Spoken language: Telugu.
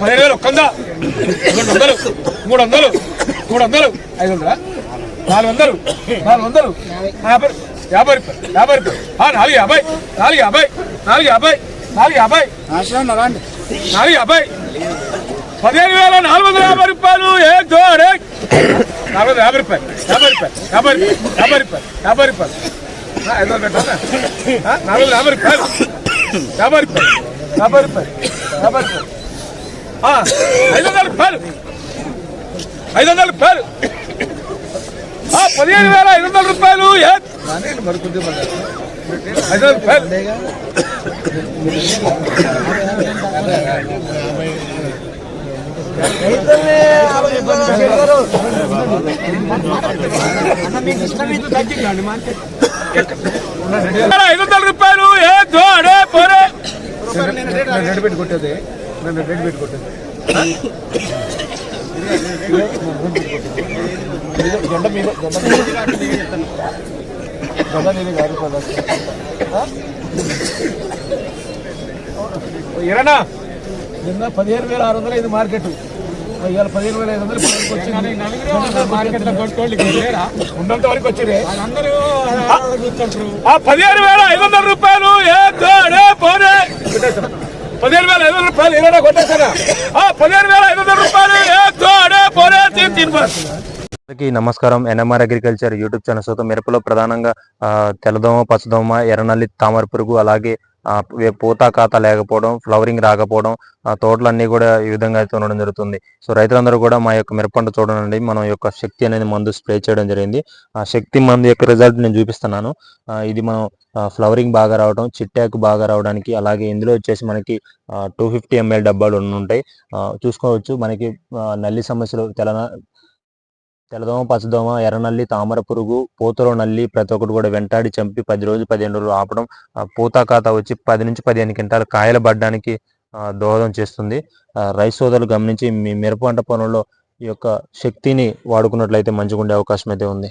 పదిహేను వేలు ఒక్కందా? రెండు వందలు మూడు వందలు మూడు వందలు ఐదు వందల? నాలుగు వందలు నాలుగు వందలు యాభై యాభై రూపాయలు యాభై రూపాయలు. నాలుగు యాభై నాలుగు యాభై నాలుగు యాభై నాలుగు యాభై నాలుగు యాభై. పదిహేను వేల నాలుగు వందల యాభై రూపాయలు ఏ జోడే? నాలుగు వందల యాభై రూపాయలు యాభై రూపాయలు యాభై రూపాయలు యాభై రూపాయలు యాభై రూపాయలు. ఐదు వందలు నాలుగు వందల యాభై రూపాయలు యాభై రూపాయలు. యాభై రూపాయలు యాభై రూపాయలు ఆ, ఐదు వందల రూపాయలు ఐదు వందల రూపాయలు ఆ, పదిహేను వేల ఐదు వందల రూపాయలు ఐదు వందల రూపాయలు ఐదు వందల రూపాయలు ఏ? జోడే పోరే. రెండు పెట్టి కొట్టేది. నన్ను రెండు పెట్టి కొట్టేది. మీద ఇరనా నిన్న పదిహేను వేల ఆరు వందల ఐదు మార్కెట్. ఇవాళ పదిహేను వేల ఐదు వందలు ఉన్నంత వరకు వచ్చింది. ఆ పదిహేను వేల ఐదు వందల రూపాయలు ఏ పోనే? పదిహేను వేల ఐదు వందల రూపాయలు. ఏదైనా కొట్టేశారా ఆ పదిహేను వేల ఐదు వందల రూపాయలు అందరికీ నమస్కారం. ఎన్ఎంఆర్ అగ్రికల్చర్ యూట్యూబ్ ఛానల్ సొంత. మిరపలో ప్రధానంగా తెల్లదోమ పచ్చదోమ ఎర్రనల్లి తామర పురుగు అలాగే పూత కాత లేకపోవడం ఫ్లవరింగ్ రాకపోవడం ఆ తోటలన్నీ కూడా ఈ విధంగా అయితే ఉండడం జరుగుతుంది. సో రైతులందరూ కూడా మా యొక్క మిరపంట చూడండి మనం యొక్క శక్తి అనేది మందు స్ప్రే చేయడం జరిగింది. ఆ శక్తి మందు యొక్క రిజల్ట్ నేను చూపిస్తున్నాను. ఇది మనం ఫ్లవరింగ్ బాగా రావడం చిట్టాకు బాగా రావడానికి అలాగే ఇందులో వచ్చేసి మనకి టూ ఫిఫ్టీ ఎంఎల్ డబ్బాలు ఉంటాయి చూసుకోవచ్చు మనకి నల్లి సమస్యలు తెలంగాణ తెల్లదోమ పచ్చదోమ ఎర్రనల్లి తామర పురుగు పూతలో నల్లి ప్రతి ఒక్కటి కూడా వెంటాడి చంపి పది రోజులు పదిహేను రోజులు ఆపడం పూత ఖాతా వచ్చి పది నుంచి పదిహేను క్వింటాల కాయలు పడడానికి దోహదం చేస్తుంది. రైస్ సోదరులు గమనించి మీ మిరప పంట పొలంలో ఈ యొక్క శక్తిని వాడుకున్నట్లయితే మంచిగా ఉండే అవకాశం అయితే ఉంది.